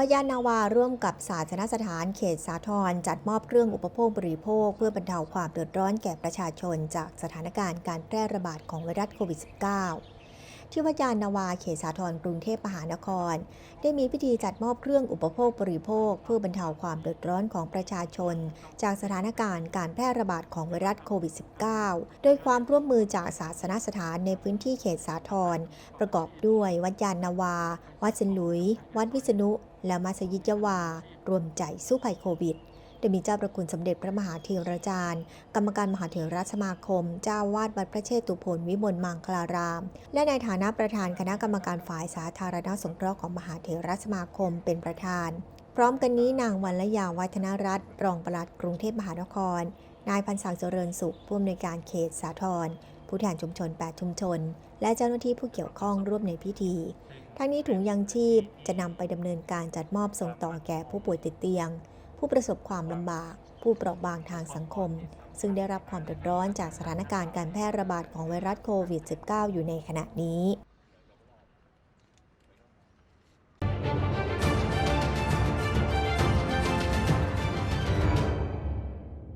ว่ายานนาวาร่วมกับสาธารณสถานเขตสาทรจัดมอบเครื่องอุปโภคบริโภค เพื่อบรรเทาความเดือดร้อนแก่ประชาชนจากสถานการณ์การแพร่ระบาดของไวรัสโควิด -19 ที่วัดยานนาวาเขตสาทรกรุงเทพมหานคร ได้มีพิธีจัดมอบเครื่องอุปโภคบริโภค เพื่อบรรเทาความเดือดร้อนของประชาชน จากสถานการณ์การแพร่ระบาดของไวรัสโควิด -19 โดยความร่วมมือจากศาสนสถานในพื้นที่เขตสาทรประกอบด้วยวัดยานนาวา วัดเซนหลุย วัดวิษณุและมัสยิดยะวา รวมใจสู้ภัยโควิด โดยมีเจ้าประคุณสมเด็จพระมหาเถรจารย์ กรรมการมหาเถรสมาคม เจ้าวาดวัดพระเชตุพนวิมลมังคลาราม และในฐานะประธานคณะกรรมการฝ่ายสาธารณสงเคราะห์ของมหาเถรสมาคมเป็นประธาน พร้อมกันนี้นางวันละยาวัฒนรัตน์รองปลัดกรุงเทพมหานคร นายพันศักดิ์เจริญสุขผู้อำนวยการเขตสาทรผู้แทนชุมชน 8 ชุมชน และเจ้าหน้าที่ผู้เกี่ยวข้องร่วมในพิธี ทั้งนี้ถุงยังชีพจะนำไปดำเนินการจัดมอบส่งต่อแก่ผู้ป่วยติดเตียง ผู้ประสบความลำบาก ผู้เปราะบางทางสังคม ซึ่งได้รับความเดือดร้อนจากสถานการณ์การแพร่ระบาดของไวรัสโควิด -19 อยู่ในขณะนี้